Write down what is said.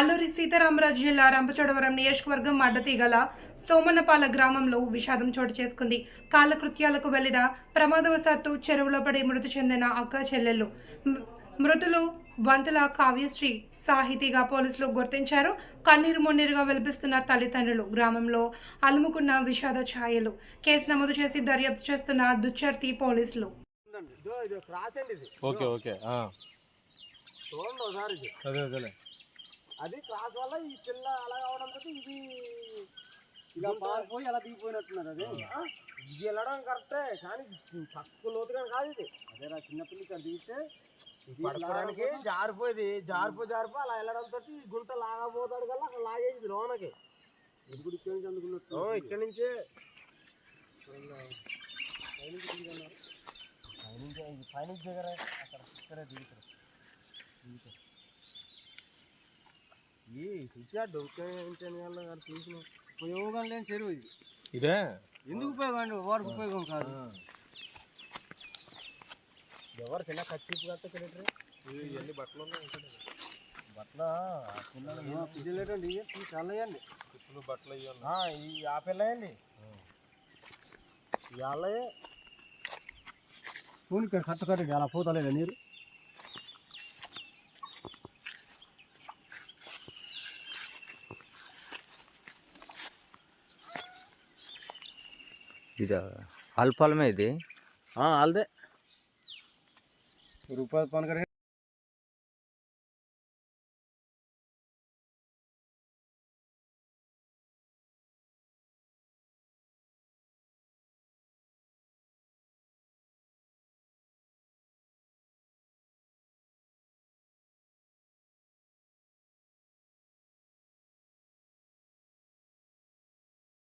అల్లూరి సీతారామరాజు జిల్లా రంపచోడవరం నియోజకవర్గం అడ్డతీగల సోమన్నపాల గ్రామంలో విషాదం చోటు చేసుకుంది. కాలకృత్యాలకు వెళ్ళిన ప్రమాదవశాత్తు చెరువులో పడి మృతి చెందిన అక్క చెల్లెళ్ళు. మృతులు వంతుల కావ్యశ్రీ సాహితీగా పోలీసులు గుర్తించారు. కన్నీరు మున్నీరుగా వెలిపిస్తున్న తల్లిదండ్రులు గ్రామంలో అలుముకున్న విషాద ఛాయలు. కేసు నమోదు చేసి దర్యాప్తు చేస్తున్న దుచ్చర్తి పోలీసులు. ఓకే ఓకే అదే అదేలే అది క్రాస్ వల్ల ఈ పిల్ల అలా కావడంతో ఇది ఇలా పారిపోయి అలా దిగిపోయినట్టున్నారు అది ఆ? ఇది వెళ్ళడం కరెక్టే కానీ తక్కువ లోతుగా కాదు ఇది అదే నా చిన్నపిల్ల ఇక్కడ దిగితే ఇది పడుకోవడానికి జారిపోయింది జారిపో జారిపో అలా వెళ్ళడంతో ఈ గుంట లాగబోతాడు కల్లా అక్కడ లాగేది లోనకి ఇప్పుడు ఇక్కడి నుంచి అందుకున్నట్టు ఇక్కడి నుంచే పైనుంచి పైనుంచి దగ్గర అక్కడ ఇక్కడే దిగుతారు దిగుతారు ఈ వాళ్ళ గారు చూసిన ఉపయోగం లేని చెరువు ఇది. ఇదే? ఎందుకు ఉపయోగం అండి? వారికి ఉపయోగం కాదు? ఎవరు చిన్న ఖర్చు ఇవన్నీ బట్టలు బట్ల పిల్లలేటండి చల్లయండి. ఇప్పుడు బట్టలు ఉన్నాయి ఈ ఆపిల్లయండి చూడు ఇక్కడ కట్ట కట్ట అలా పోతలేదా నీరు? ఇది అల్పాలమే ఇది. వాళ్ళదే రూపాయలు పనకర